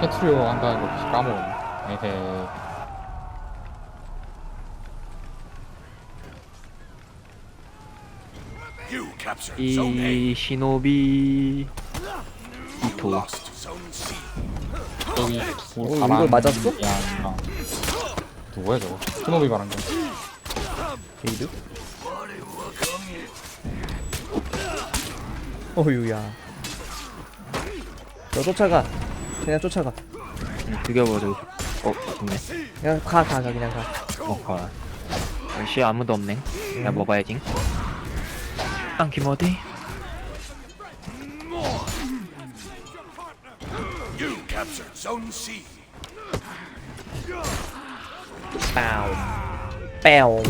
페트리오 한다는 거 혹시 까먹었네. 에헤. 이 시노비 이토. 저기 어, 이걸 맞았어? 야, 누구야 저거? 스노비 거. 게이드? 어휴야 너 쫓아가 그냥 쫓아가. 죽여버려 어 죽네. 그냥 가 가 가 그냥 가. 어 가. 역시 아무도 없네. 야 먹어야지. 안 김어디. 빠우 빠우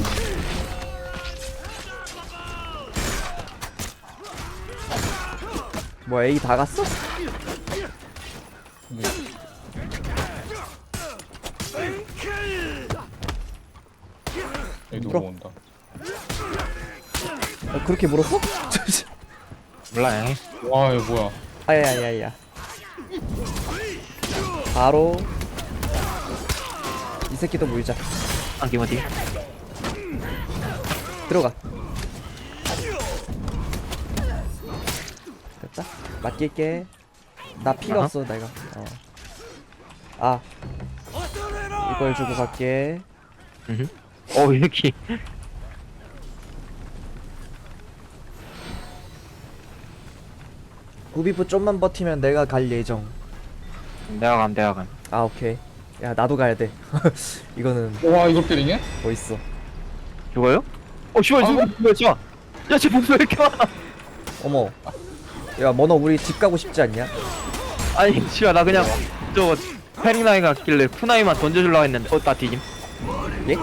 뭐 A 다 갔어? 여기 물어. 누구 온다. 어, 그렇게 물었어? 몰라요 와 이거 뭐야? 아야야야야 바로 이 새끼도 물자 안 김어디 들어가 됐다 맡길게 나 피가 아하. 없어 내가 어. 아 이걸 주고 갈게 어 이렇게. 구비프 좀만 버티면 내가 갈 예정. 내가 감 내가 감. 아 오케이. 야 나도 가야 돼. 이거는 와 이걸 때리냐? 뭐 있어? 죽어요? 어 씨발 아, 죽어 뭐야 야쟤 목소리 왜 이렇게 많아? 어머. 야 머너 우리 집 가고 싶지 않냐? 아니 씨발 나 그냥 저거 페링나이 갔길래 쿠나이만 던져주려고 했는데 어 나 뒤짐 예?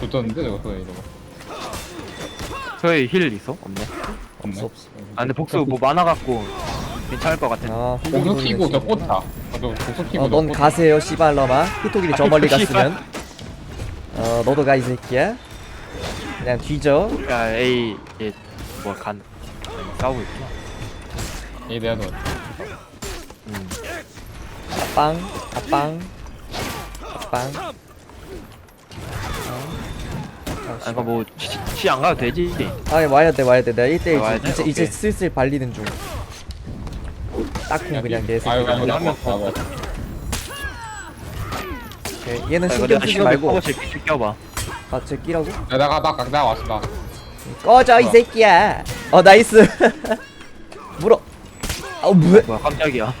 붙었는데 저거 그거 이거. 저희 힐 있어? 없네 없네. 없어 없어 아 근데 복수 뭐 많아 갖고 괜찮을 것 같아 아 공속 키고 저꽂 꽂다. 아, 저 공속 키고 어 넌 가세요 씨발러마 히토길이 저 멀리 씨발. 갔으면 어 너도 가 이 새끼야 그냥 뒤져 야 A 얘뭐간 싸우고 있구나 얘 내가 너. 음. 아빵 아빵 아빵 아 이거 뭐치안 가도 되지? 아 와야 돼 와야 돼. 내가 1대1 와야 돼? 이제 이제 오케이. 슬슬 발리는 중. 딱콩 그냥 내 새끼 아유 아유 한명 나 더. 오케이. 얘는 아, 신경 쓰지 말고. 커버실 쭉 껴봐. 아쟤 끼라고? 야 나가 나나 왔어 나. 꺼져 이 새끼야. 어 나이스. 물어. 아우 뭐야? 뭐야 깜짝이야.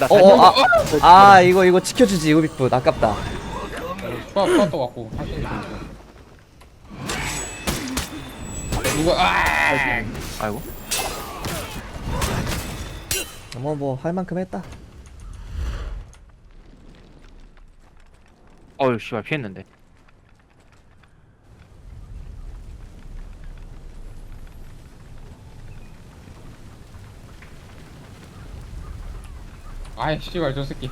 나 어어 아, 살짝- 아 이거 이거 지켜주지 우비풋 아깝다. 또또 갖고. 하시는 거. 누가 아! 아이고. 뭐 뭐 할 만큼 했다. 어휴 씨발 피했는데. 아이 씨발 저 새끼.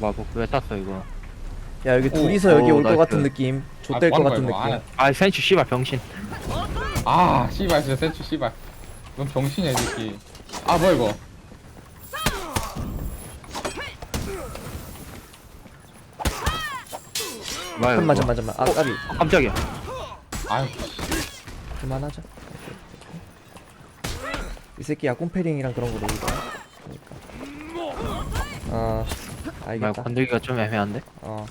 와뭐왜 땄어 이거 야 여기 오, 둘이서 여기 오, 올 것 나이스. 같은 느낌 좆될 아, 것뭐 같은 느낌 이거? 아 센츄 씨발 병신 아, 아 씨발 진짜 센츄 씨발. 넌 병신이야 이 새끼. 아 뭐야 이거? 뭐야 잠깐만 이거. 잠깐만 잠깐만 아 까비 어, 깜짝이야 아유 그만하자 오케이, 오케이. 이 새끼야 꼼페링이랑 그런 거 놀다 그러니까 어 뭐야 알겠다 건들기가 좀 애매한데 어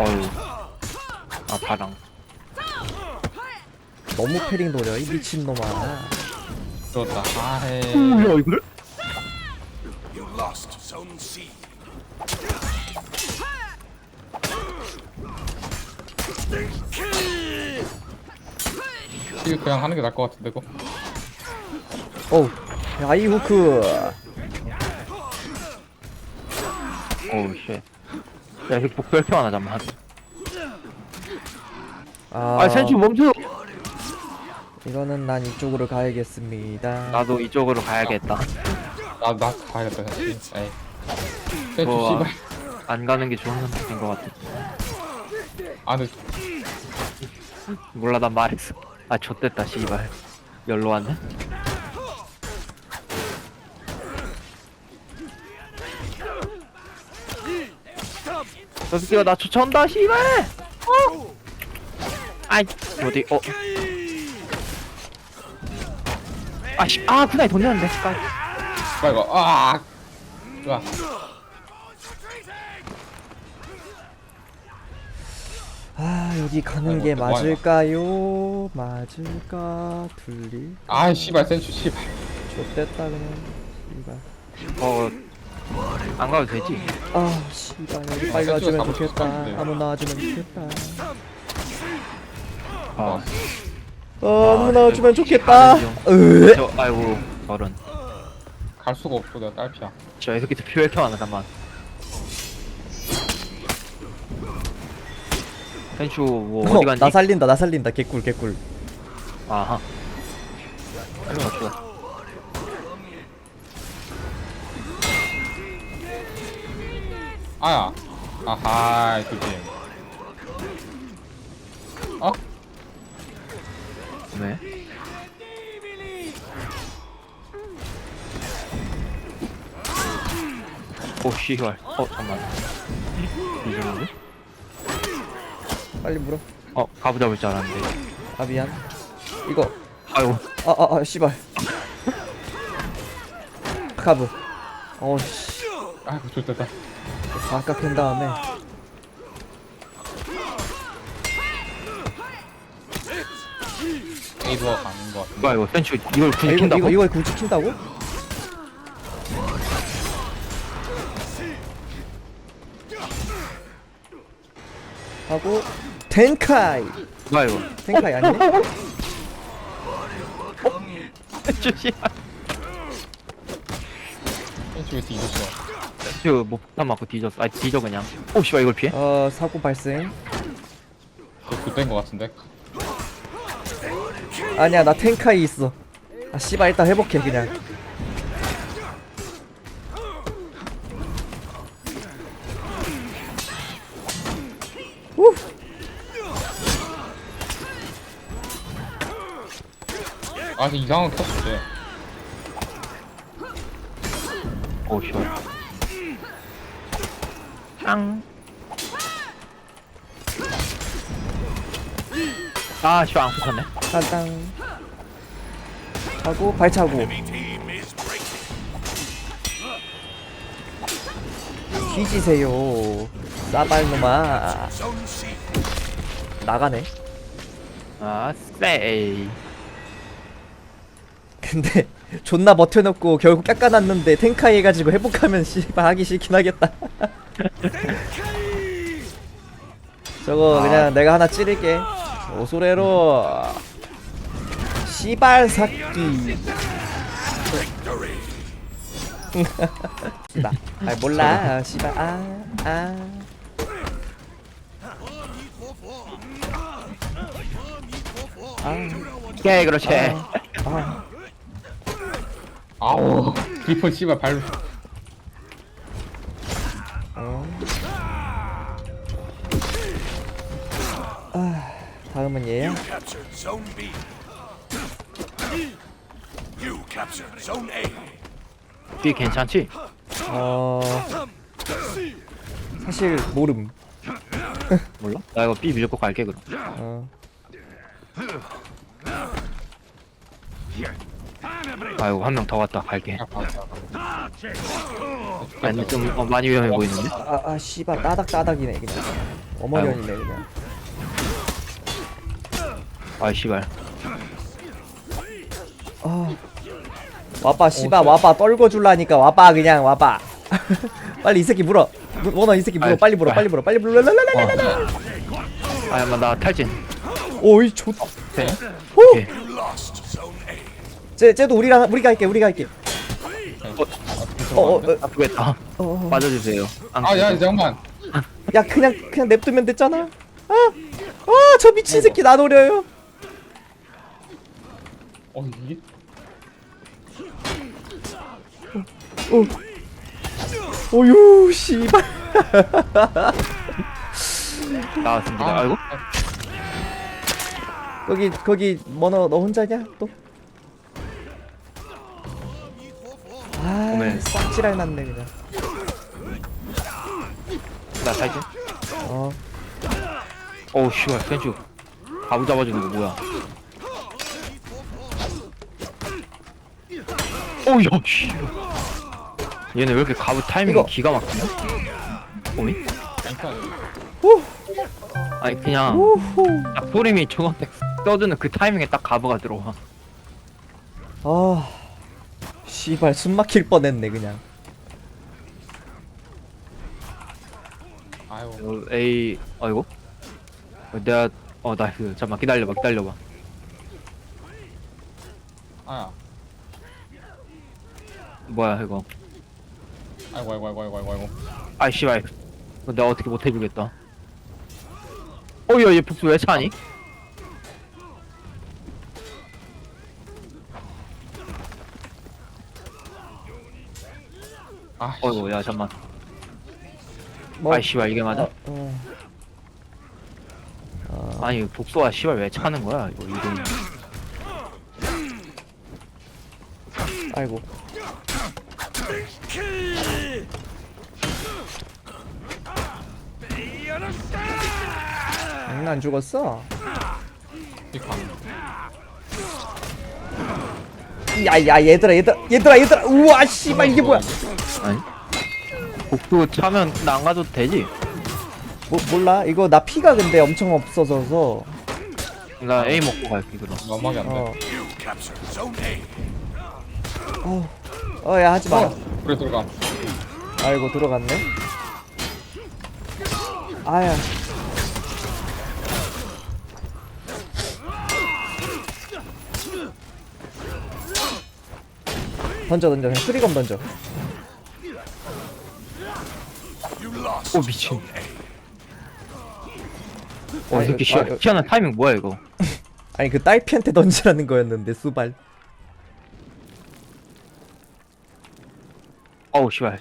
어휴 아 바랑 너무 패링 노려 이 미친놈아 좋다. 아헤. 이걸? You lost Zone C. 이거 그냥 하는 게 나을 것 같은데 고 어우 아이 후크 어우 쉣 야 이거 복수 이렇게 많아 잠만 아, 아 센츄 멈춰. 이거는 난 이쪽으로 가야겠습니다. 나도 이쪽으로 가야겠다. 나나 가야겠다. 에이. 센츄 뭐, 씨발. 안 가는 게 좋은 선택인 것 같아. 아 근데 몰라 난 말했어. 아 좆됐다 씨발. 열로 왔네 저 새끼가 나 쫓아온다 씨발! 어 아이 어디 어? 아씨 아 군나이 돈 내는데 씨발. 뭐야 이거 아 좋아. 아 여기 가는 아이고, 게또 뭐야, 맞을까요? 맞을까? 둘리? 아 씨발 센츄 씨발. 좆됐다 그냥 씨발. 어 안 가도 되지? 아 씨발. 여기 빨리 아, 와주면 좋겠다. 싶었는데. 아무 나 와주면 좋겠다. 아. 어 아무나 아, 와주면 저- 좋겠다. 가는 으저 아이고 저런 갈 수가 없어 내가 딸피야. 저이 새끼들 필요 이렇게 많아 잠만. 펜슈 뭐 어디 어, 갔니? 나 살린다 나 살린다. 개꿀 개꿀. 아하. 빨리 갑시다 아야. 아하 두팀. 어? 왜? 오 씨발. 어 잠만. 이정도? 빨리 물어. 어 가부 잡을 줄 알았는데. 아 미안. 이거. 아이고. 아아 아, 씨발. 카브 어씨 아이고 좋됐다 아까 캔 다음에 에이드가 가는 거 같은데 뭐야 이거 펜슈 이걸 아, 굳이 이거 킨다고? 이거 이걸 굳이 킨다고? 하고 텐카이 뭐야 이거 텐카이 아니네? 센츄 왜 뒤졌어 펜 슈 뭐 폭탄 맞고 뒤졌어 아 뒤져 그냥. 오 씨발 이걸 피해? 어 사고 발생. 저 그때인 거 같은데? 아니야 나 텐카이 있어. 아 씨발 일단 회복해 그냥. 우! 아 이상한 거 켰었지 오 씨발 짱 아, 씨발, 안 붙었네. 땅땅 하고 발차고. 뒤지세요 싸발놈아. 나가네 아, 세이. 근데 존나 버텨놓고 결국 깎아놨는데 탱카이 해가지고 회복하면 씨발 하기 싫긴 하겠다 저거 아. 그냥 내가 하나 찌를게. 오소레로. Victory. 나, 아 몰라. 아, 씨발. 아아. 아, 오케이, 그렇지. 아, 아우 리폰 씨발 발 어. 아, 다음은 얘야? Captured Zone B. You captured Zone A. B 괜찮지? 어 사실 모름 몰라? 나 이거 B 무조건 갈게, 그럼. 어 아이고, 한 명 더 왔다, 갈게. 아. 아니, 좀 어, 많이 위험해 보이는데? 아, 아, 씨발, 따닥따닥이네, 그냥. 어머니언이네, 그냥. 아, 씨발. 아. 와빠, 씨발, 와빠, 떨궈 줄라니까, 와빠, 그냥, 와빠. 빨리 이 새끼 물어. 무- 원어, 이 새끼 물어, 아이, 빨리 물어, 아이. 빨리 물어, 빨리 물어, 랄랄랄랄랄. 아, 잠깐만, 나 탈진. 오이, 좋. 돼? 호! 오케이. You lost Zone A. 쟤, 쟤도 우리가, 우리가 할게, 우리가 할게. 어, 어, 어, 아프겠다. 어, 어. 빠져주세요. 안 아야. 잠깐만 야, 그냥, 그냥 냅두면 됐잖아. 아, 아, 저 미친 새끼 나 노려요. 어 이게 어. 오유, 씨발. 나왔습니다. 아, 아이고. 거기 거기 뭐너 너 혼자냐 또? 아 오메. 싹지랄 났네 그냥 나 살지? 어 어우 씨발 센슈 가부 잡아주는 거 뭐야 어우 야 씨. 얘네 왜 이렇게 가부 타이밍이 이거. 기가 막히냐? 오미? 괜찮아. 아니 그냥 우후 딱 소림이 중원택 써주는 그 타이밍에 딱 가부가 들어와 아 씨발 숨 막힐 뻔했네 그냥 아유. 어, 에이 아이고 어, 내가 어 나이스 잠깐만 기다려봐 기다려봐 아야. 뭐야 이거 아이고 아이고 아이고 아이고 아이고 아이고. 아이 씨발 이거 내가 어떻게 못 해주겠다 어이야 얘 복수 왜 차니? 아. 어이구 야 잠만 뭐 아이 씨발 이게 맞아? 어, 어. 아니 복수가 씨발 왜 차는 거야 이거 이거 아이고 응, 안 죽었어? 야야 얘들아 얘들아 얘들아 얘들아 우와 씨발 이게 뭐야 아니 복수 차면 나 안 가도 되지? 뭐, 몰라 이거 나 피가 근데 엄청 없어져서 나 A 먹고 갈게 그럼 너무하게 안 돼. 어. 어, 어, 야, 하지 마. 어. 그래 들어가. 아이고, 들어갔네. 아야. 던져, 던져. 그냥 수리검 던져. 오 미친 Zone A. 어 아, 이렇게 이거- 아, 시 이거- 희한한 타이밍 뭐야 이거 아니, 그 딸피한테 던지라는 거였는데, 수발. 어우 씨발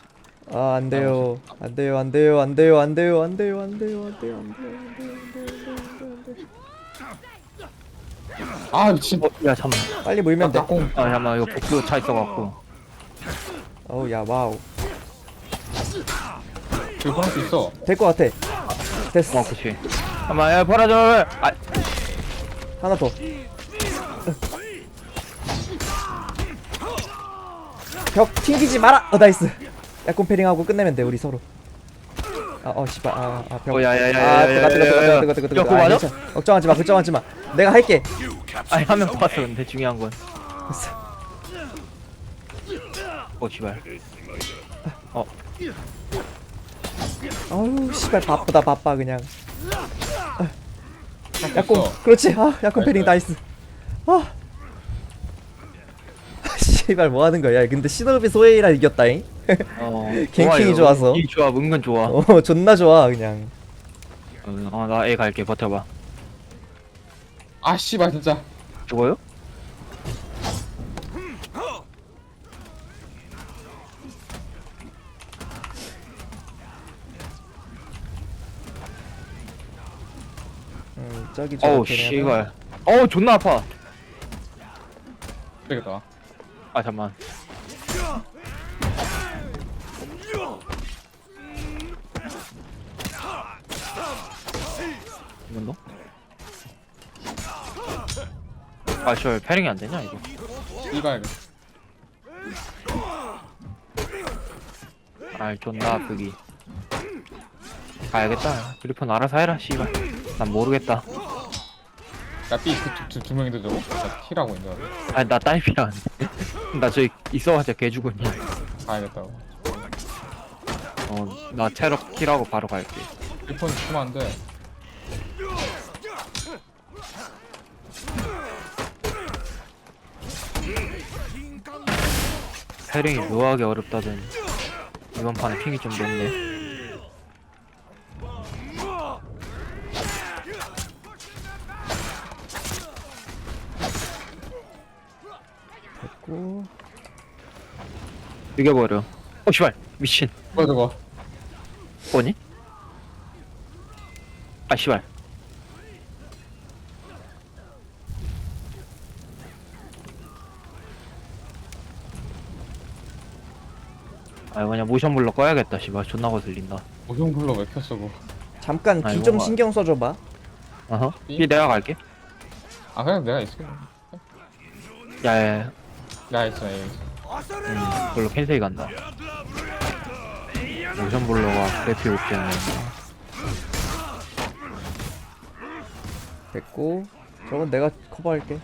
아, 안 돼요. 안 돼요, 안 돼요, 안 돼요, 안 돼요, 안 돼요, 안 돼요, 안 돼요, 안 돼요, 안 돼요, 안 돼요, 안 돼요, 안 돼요. 아 미친. 어, 야 잠만 빨리 물면 돼. 공. 아 잠만 이거 복수 차 있어갖고 어우, 야, 와우. 이거 할수 있어. 될 것 같아. 됐어. 어 그치 잠만 야 벌어져 아 하나 더. 벽 튕기지 마라. 어 나이스. 약혼 패링하고 끝내면 돼 우리 서로. 아, 어 씨발. 아, 아 벽. 어, 야, 야, 야, 아, 야, 야, 뜨거, 야, 뜨거, 야, 야. 뜨거, 뜨거, 뜨거, 야, 뜨거. 그거 아, 맞아? 괜찮아. 걱정하지 마, 걱정하지 마. 내가 할게. 아니 한명 Zone 봤어. 근데 중요한 건 됐어. 어 씨발 어 우 씨발 바쁘다 바빠 그냥. 약혼. 있어. 그렇지. 아, 약혼 패링 나이스. 아. 씨발 뭐 하는 거야? 근데 시너비 소에이라 이겼다잉. 어 갱킹이 좋아서. 이 조합 은근 좋아 어 존나 좋아 그냥. 어 나 A 갈게 버텨봐 아 씨발 진짜. 죽어요? 음 저기 어우 씨발. 어우 존나 아파. 되겠다. 아 잠만. 이건 너? 아 씨발 패링이 안 되냐 이거? 씨발. 아 존나 아프기. 가야겠다. 그리폰 알아서 해라 씨발. 난 모르겠다 야삐그두 명인데 저거. 나 T라고 있는 줄. 아니 나 딸피라 나 저기 있어봤자 개 죽었냐 가야겠다고. 어나 체력 킬하고 바로 갈게 1폰 주면 안 돼. 패링이 묘하게 어렵다더니 이번 판에 핑이 좀 높네 죽여버려. 어, 씨발. 미친. 뭐야 저거 뭐니? 아, 씨발. 아, 그냥 모션 블러 꺼야겠다, 씨발. 존나 거슬린다. 모형 블러 왜 켰어 그거 잠깐 아, 귀좀 뭐. 신경 써줘봐. 어허. 이 내가 갈게. 아 그냥 내가 있을게 야, 야, 야. 내가 있어 내가 있어 음, 블러 캔슬이 간다. 모션 블러가 그래픽 없겠네 됐고 저건 내가 커버할게.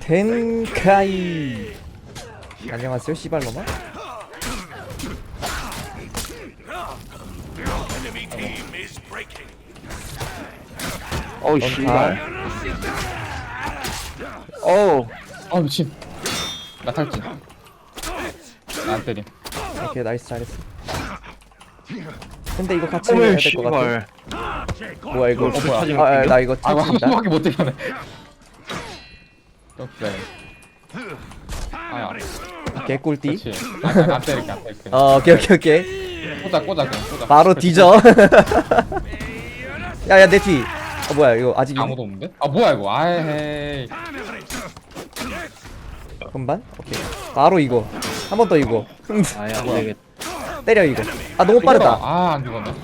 텐카이! 안녕하세요 씨발로마. 어우 씨발. 어우 아 미친 나 탈진. 나안 때림. 오케이 나이스 잘했어. 근데 이거 같이 해야 어우 될것 같아. 씨발. 뭐야 이거? 이거 뭐야? 아, 아? 나 이거 아 이거 한 탈진이다. 번밖에 못좀 기다려 아야. 개꿀띠? 그렇지 안, 안 때릴게 안 때릴게. 어 오케이 오케이 오케이. 꽂아 꽂아 그냥 꽂아. 바로 그렇지. 뒤져. 야야 내뒤. 어 뭐야 이거 아직 아무도 없는데? 아 뭐야 이거? 아이 금반? 오케이. 바로 이거. 한 번 더 이거. 아야 안되겠다. 때려 이거. 아 너무 빠르다. 아안 죽었네.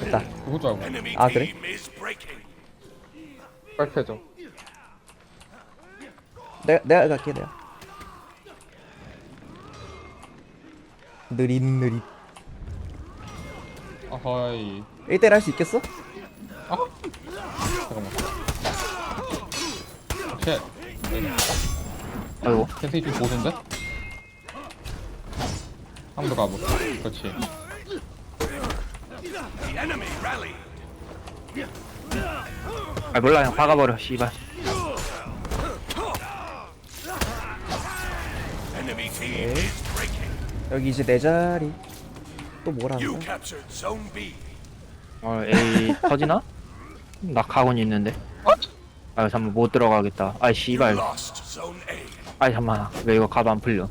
됐다. 누구 줄 알고 아, 그래? breaking. 빨패줘 내가 내가 갈게 내가. 느릿 느릿. 어허이. 1대1 할 수 있겠어? 아 잠깐만. 쉣 아이고 텐트이 좀 보던데? 한 번 더 가보 그렇지. 아 몰라 그냥 박아버려 씨발 Enemy team is breaking. 여기 이제 내 자리 또 뭐라는 거야? captured Zone B. 어 에이 터지나? 나 가곤 있는데 아 잠만 못 들어가겠다 아이 You 씨발 lost Zone A. 아이 잠만 왜 이거 가도 안 풀려?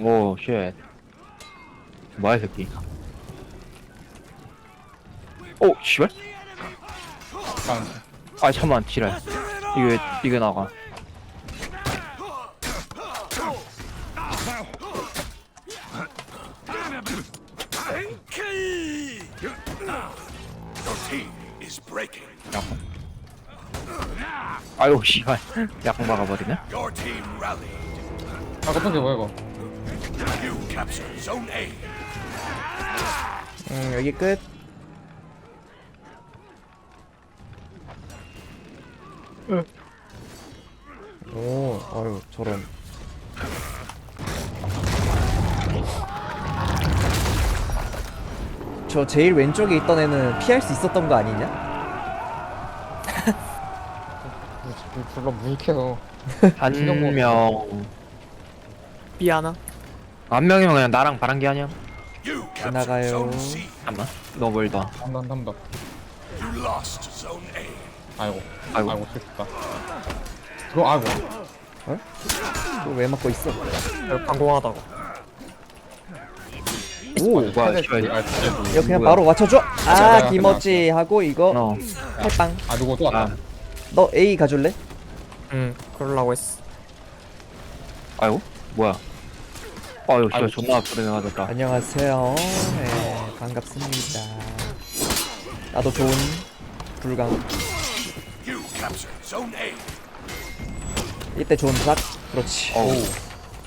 오쉣. 뭐야 이 새끼. 오 씨발. 아, 아 잠만 지랄. 이게 왜 이게 나가 Your team is breaking. 약간 아유 씨발 약간 막아버리네 Your team rallied. 아 급한 게 뭐야 이거 You captured Zone A. 음 여기 끝 오, 어유 저런. 저 제일 왼쪽에 있던 애는 피할 수 있었던 거 아니냐? 불러 무익해서 한명 하나? 한 명이면 그냥 나랑 바란게 아니야 You captured 나가요. Zone C. 잠깐만 너무 멀다 한단 한단 You lost Zone A. 아이고 아이고. 아이고 실수다 들어 아이고 또 왜 맞고 있어? 여기 방공하다가 오, 뭐야 씨발 아 진짜 이거 그냥? 바로 맞춰줘. 아, 김어찌 하고 이거 어 팔빵. 아 누구 또 왔다 아, 너 A 가줄래? 응 그러려고 했어 아이고 뭐야 아유 씨발 존나 아프게 맞았다 안녕하세요. 네, 반갑습니다. 나도 좋은 불강. You captured Zone A. 이때 좋은 삭. 그렇지. 어우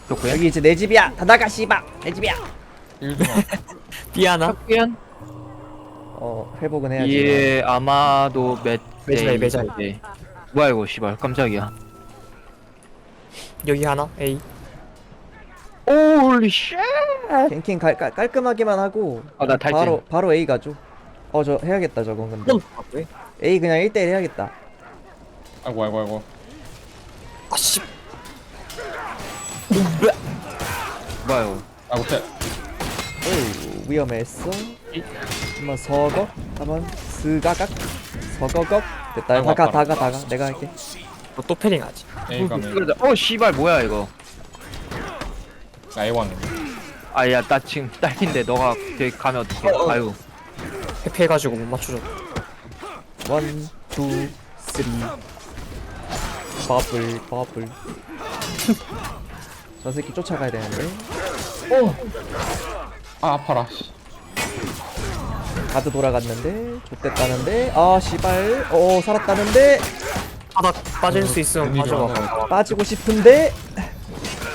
좋고요 여기 이제 내 집이야. 다 나가 씨발. 내 집이야. 일주만 B 하나? 미안 어, 회복은 해야지. 예 아마도 몇 매자이, 매자이. 네. 뭐야 이거 씨발 깜짝이야 여기 하나? A 오리 쉣 갱킹 깔, 깔, 깔끔하게만 하고 아, 나 탈진. 바로 바로 A 가죠. 어, 저 해야겠다 저건 근데. A 그냥 1대1 해야겠다. 아이고 아이고 아이고 아씨 뭐야 이거 아이고 쉣 오, 위험했어. 한번 서거, 한번 스가각, 서거걱. 됐다. 다가, 아깝다. 다가, 다가. 내가 할게. 너 또 패링 하지 A 가면 어 씨발 뭐야 이거 나 A 왔는데. 아야 나 지금 딸인데 너가 저기 가면 어떡해 아유 회피해가지고 못 맞추죠. 원, 투, 쓰리. 버블, 버블. 저 새끼 쫓아가야 되는데. 아 아파라. 씨. 가드 돌아갔는데. 좆됐다는데. 아, 씨발. 어, 살았다는데. 바닥 빠질 수 있으면 웬일이야, 빠져봐. 빠지고 싶은데.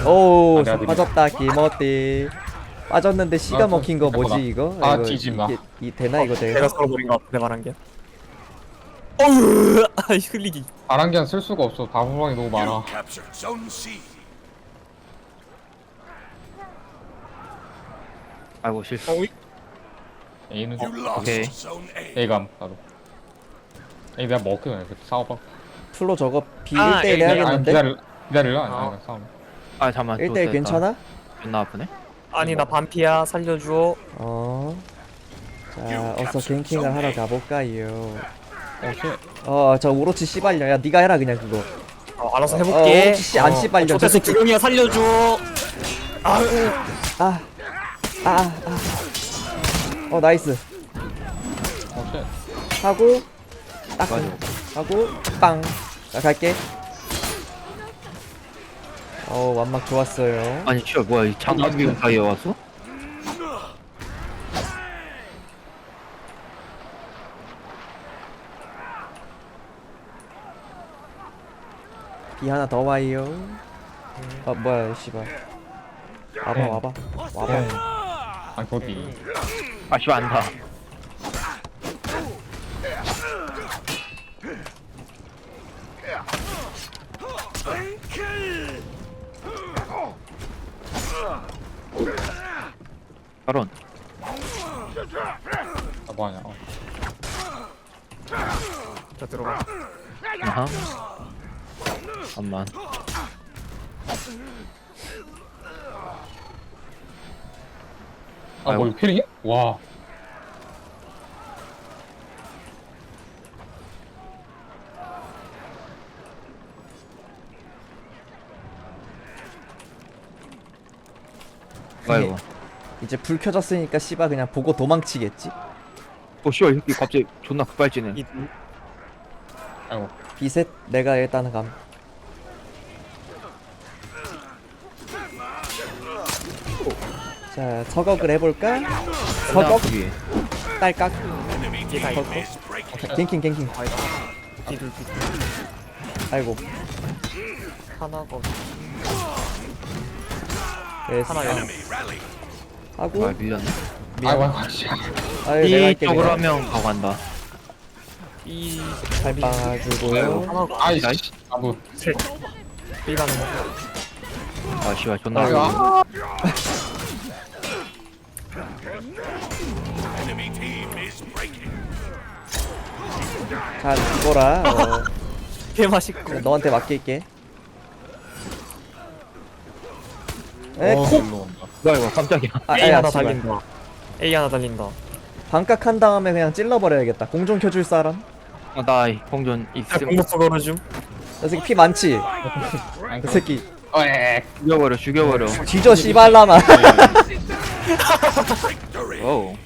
오, 아, 내가 드릴게. 빠졌다. 기머띠. 빠졌는데 씨가 아, 먹힌 거. 뭐지 이거? 아, 이거 뒤집나. 이게 이 되나 이거 내가 되나? 썰어버린 것 같은데 말한 게. 어우, 아 흘리기. 바람기한 쓸 수가 없어. 다부방이 너무 You 많아. captured Zone C. 아이고 실수 어이? A는. Zone A. A감 나도. A 내가 먹게 그냥 그 싸워봐. 풀로 저거 B 아, 1대1 A, 아니 해야겠는데? 기다려 기다릴라. 아. 아니 싸움. 아 잠만 1대1 괜찮아? 존나 아프네 아니 나 반피야 살려줘. 어. 자, 어서 갱킹을 하러 가볼까요? 어 쉣. 어, 저 오로치 씨발려. 야, 네가 해라 그냥 그거. 어, 알아서 어, 해볼게. 혹시 안 씨발려. 저 새끼. 두명이야 살려줘. 아, 아, 아, 아. 어, 나이스. 하고 딱 맞아. 하고 빵. 자, 갈게. 어, 완막 좋았어요. 아니 씨발 뭐야 이 장갑이 사이에 왔어? 비 하나 더 와요. 아, 뭐야, 씨발. 와봐, 네. 와봐. 와봐. 아니 거기. 아 씨발 안다 결혼 아 뭐하냐. 어. 자 들어가. 아하 잠만 아, 뭐 이거 캐링이야? 와. 아이고 이제 불 켜졌으니까 씨발 그냥 보고 도망치겠지. 어 씨발 이 새끼 갑자기 존나 급발진해 이 아이고. 비셋 내가 일단 감. 자, 서걱을 해볼까? 위에 딸깍. 갱킹 갱킹. 뒤들 뒤들. 아이고. 하나 거. 됐어. 하나야. Enemy rally. 하고 아 밀렸네 아이고 아이고 씨. 아유 내가 할게 이쪽으로 그냥. 하면 가고 간다 이 잘. 하나 거. 아이씨. 아뭐. 셋. B 가는 거. 아 씨발 존나 아이고. 아프네. 아. Enemy team is breaking. 자, 죽어라. 어, 개 맛있고. 너한테 맡길게. 에, 어, 콕! 일로 온다. 뭐야 이거 깜짝이야 아, A 야, 하나 씨발. 달린다. A 하나 달린다. 반깍한 다음에 그냥 찔러버려야겠다. 공중 켜줄 사람? 어, 나 공존 있음 공격수 걸어줌. 저 새끼 피 많지? 아니 그그 새끼. 어에. 죽여버려 죽여버려 뒤져 씨발라마. Victory. 어우